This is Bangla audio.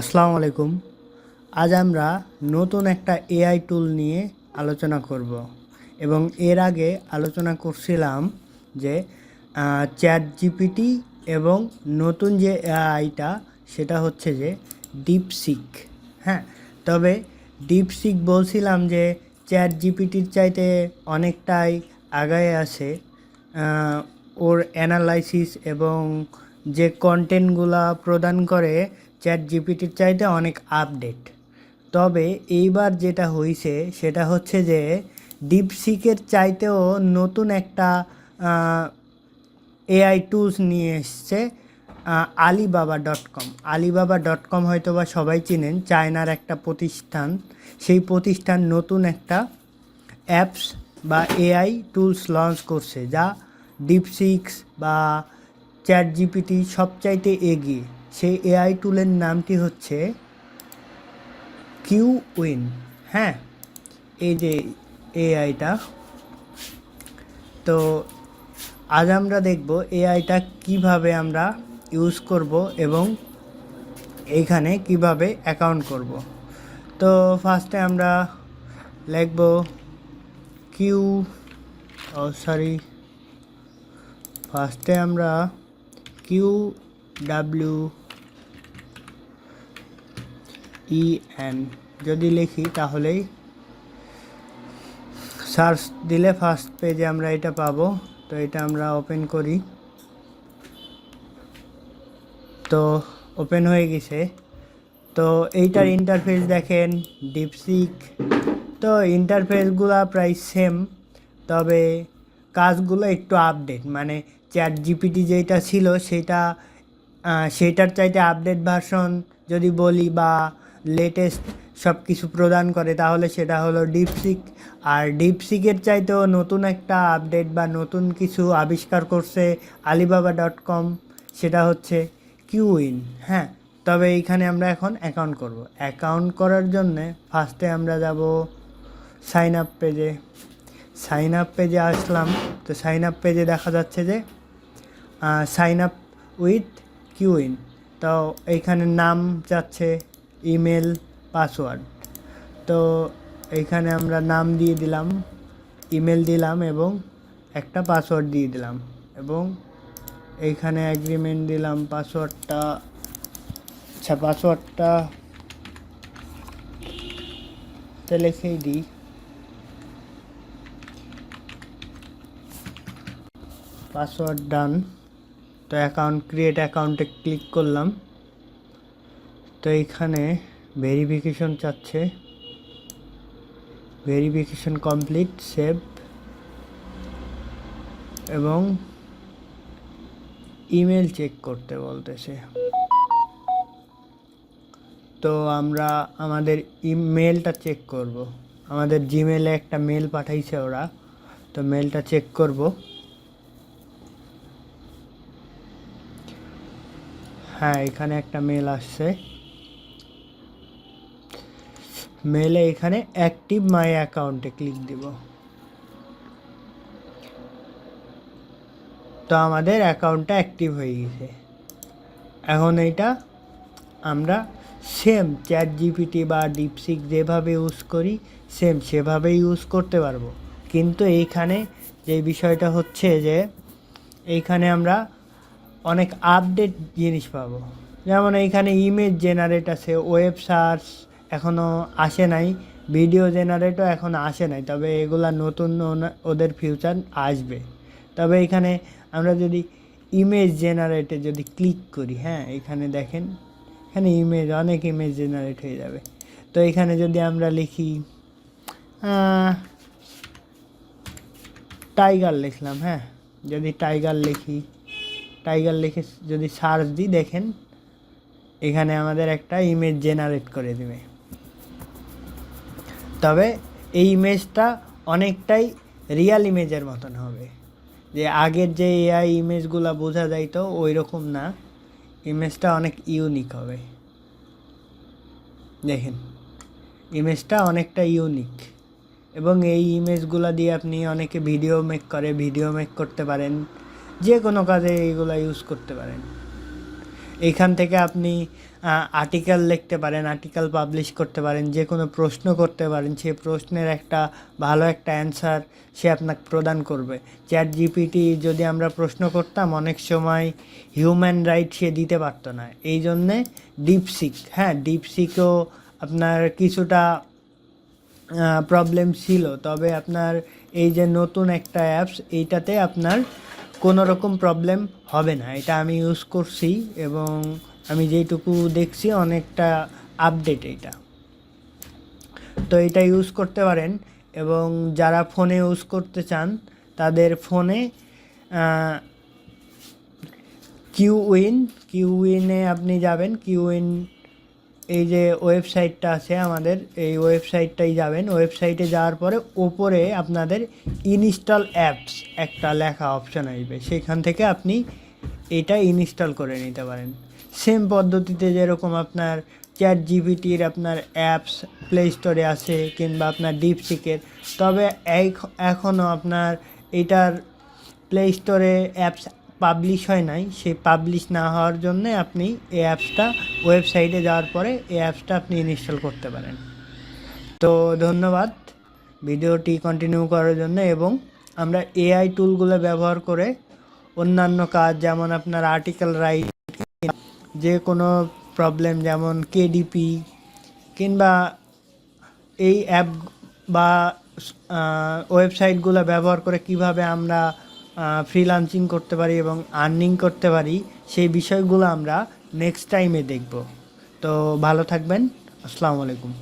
আসসালামু আলাইকুম। আজ আমরা নতুন একটা এআই টুল নিয়ে আলোচনা করব এবং এর আগে আলোচনা করছিলাম যে চ্যাট জিপিটি এবং নতুন যে এআইটা, সেটা হচ্ছে যে ডিপসিক হ্যাঁ তবে ডিপসিক বলছিলাম যে চ্যাট জিপিটির চাইতে অনেকটাই আগায় আছে ওর অ্যানালাইসিস এবং যে কন্টেন্টগুলা প্রদান করে চ্যাট জিপিটির চাইতে অনেক আপডেট। তবে এইবার যেটা হয়েছে সেটা হচ্ছে যে ডিপসিকের চাইতেও নতুন একটা এআই টুলস নিয়ে এসছে Alibaba dot com. Alibaba dot com হয়তো বা সবাই চিনেন, চায়নার একটা প্রতিষ্ঠান। সেই প্রতিষ্ঠান নতুন একটা অ্যাপস বা এআই টুলস লঞ্চ করছে, যা ডিপসিক্স বা চ্যাট জিপিটি সবচাইতে এগিয়ে। সেই এআই টুলের নামটি হচ্ছে কিউ উইন হ্যাঁ এই যে এআইটা তো আজ আমরা দেখব এআইটা কীভাবে আমরা ইউজ করব এবং এইখানে কীভাবে অ্যাকাউন্ট করব। তো ফার্স্টে আমরা লিখব কিউ ও সরি ফার্স্টে আমরা কিউ ডাব্লিউ ই এন যদি লিখি তাহলেই সার্চ দিলে ফার্স্ট পেজে আমরা এটা পাবো। তো এটা আমরা ওপেন করি। তো ওপেন হয়ে গেছে। তো এইটার ইন্টারফেস দেখেন ডিপসিক তো ইন্টারফেসগুলো প্রায় সেম তবে কাজগুলো একটু আপডেট মানে চ্যাট জিপিটি যেটা ছিল সেটা সেটার চাইতে আপডেট ভার্সন যদি বলি বা লেটেস্ট সব কিছু প্রদান করে, তাহলে সেটা হলো ডিপসিক আর ডিপসিকের চাইতেও নতুন একটা আপডেট বা নতুন কিছু আবিষ্কার করছে আলিবাবা ডট কম সেটা হচ্ছে কিউইন হ্যাঁ তবে এইখানে আমরা এখন অ্যাকাউন্ট করব। অ্যাকাউন্ট করার জন্যে ফার্স্টে আমরা যাব সাইন আপ পেজে সাইন আপ পেজে আসলাম। তো সাইন আপ পেজে দেখা যাচ্ছে যে সাইন আপ উইথ কিউইন তো এইখানে নাম যাচ্ছে ইমেল পাসওয়ার্ড তো এইখানে আমরা নাম দিয়ে দিলাম ইমেল দিলাম এবং একটা পাসওয়ার্ড দিয়ে দিলাম এবং এইখানে অ্যাগ্রিমেন্ট দিলাম পাসওয়ার্ডটা আচ্ছা পাসওয়ার্ডটা তো লিখেই দিই। পাসওয়ার্ড ডান তো অ্যাকাউন্ট ক্রিয়েট অ্যাকাউন্টে ক্লিক করলাম। তো এইখানে ভেরিফিকেশন চাচ্ছে। ভেরিফিকেশন কমপ্লিট সেভ এবং ইমেল চেক করতে বলতেছে। তো আমরা আমাদের ইমেলটা চেক করব। আমাদের জিমেলে একটা মেল পাঠাইছে ওরা। তো মেলটা চেক করব। হ্যাঁ এখানে একটা মেল আসছে। মেলে এখানে অ্যাক্টিভ মাই অ্যাকাউন্টে ক্লিক দিব। তো আমাদের অ্যাকাউন্টটা অ্যাক্টিভ হয়ে গেছে। এখন এইটা আমরা সেম চ্যাট জিপিটি বা ডিপসিক যেভাবে ইউজ করি সেম সেভাবে ইউজ করতে পারব। কিন্তু এইখানে যে বিষয়টা হচ্ছে যে, এইখানে আমরা অনেক আপডেট জিনিস পাবো। যেমন এইখানে ইমেজ জেনারেট আছে ওয়েব সার্চ এখনও আসে নাই ভিডিও জেনারেটও এখন আসে নাই, তবে এগুলা নতুন ওদের ফিউচার আসবে। তবে এখানে আমরা যদি ইমেজ জেনারেটে যদি ক্লিক করি হ্যাঁ এখানে দেখেন, এখানে ইমেজ অনেক ইমেজ জেনারেট হয়ে যাবে। তো এখানে যদি আমরা লিখি টাইগার লিখলাম হ্যাঁ যদি টাইগার লিখি টাইগার লিখে যদি সার্চ দিই, দেখেন, এখানে আমাদের একটা ইমেজ জেনারেট করে দেবে। তবে এই ইমেজটা অনেকটাই রিয়াল ইমেজের মতন হবে। যে আগের যে এআই ইমেজগুলো বোঝা যাইতো ওই রকম না। ইমেজটা অনেক ইউনিক হবে। দেখেন, ইমেজটা অনেকটা ইউনিক এবং এই ইমেজগুলো দিয়ে আপনি অনেকে ভিডিও মেক করে ভিডিও মেক করতে পারেন। যে কোনো কাজে এইগুলো ইউজ করতে পারেন। এইখান থেকে আপনি আর্টিকেল লিখতে পারেন আর্টিকেল পাবলিশ করতে পারেন, যে কোনো প্রশ্ন করতে পারেন, সে প্রশ্নের একটা ভালো একটা অ্যান্সার সে আপনাকে প্রদান করবে। চ্যাট জিপিটি যদি আমরা প্রশ্ন করতাম, অনেক সময় হিউম্যান রাইট সে দিতে পারতো না। এই জন্যে ডিপসিক হ্যাঁ ডিপসিকও আপনার কিছুটা প্রবলেম ছিল। তবে আপনার এই যে নতুন একটা অ্যাপস এইটাতে আপনার কোনো রকম প্রবলেম হবে না। এটা আমি ইউজ করছি এবং আমি যেইটুকু দেখছি অনেকটা আপডেট এটা। তো এটা ইউজ করতে পারেন এবং যারা ফোনে ইউজ করতে চান, তাদের ফোনে কিউ উইন কিউ উইনে আপনি যাবেন। কিউ উইন এই যে ওয়েবসাইটটা আছে আমাদের, এই ওয়েবসাইটটাই যাবেন। ওয়েবসাইটে যাওয়ার পরে ওপরে আপনাদের ইনস্টল অ্যাপস একটা লেখা অপশন আসবে। সেখান থেকে আপনি এটা ইনস্টল করে নিতে পারেন। সেম পদ্ধতিতে যেরকম আপনার চ্যাট জিপিটির আপনার অ্যাপস প্লে স্টোরে আছে কিংবা আপনার ডিপসিকের, তবে এখনও আপনার এটার প্লে স্টোরে অ্যাপস পাবলিশ হয় নাই সেই পাবলিশ না হওয়ার জন্য আপনি এই অ্যাপসটা ওয়েবসাইটে যাওয়ার পরে এই অ্যাপসটা আপনি ইনস্টল করতে পারেন। তো ধন্যবাদ ভিডিওটি কন্টিনিউ করার জন্য এবং আমরা এআই টুলগুলো ব্যবহার করে অন্যান্য কাজ যেমন আপনার আর্টিকেল রাইট যে কোনো প্রবলেম যেমন কেডিপি কিংবা এই অ্যাপ বা ওয়েবসাইটগুলো ব্যবহার করে কীভাবে আমরা ফ্রিলান্সিং করতে পারি এবং আর্নিং করতে পারি, সেই বিষয়গুলো আমরা নেক্সট টাইমে দেখব। তো ভালো থাকবেন। আসসালামু আলাইকুম।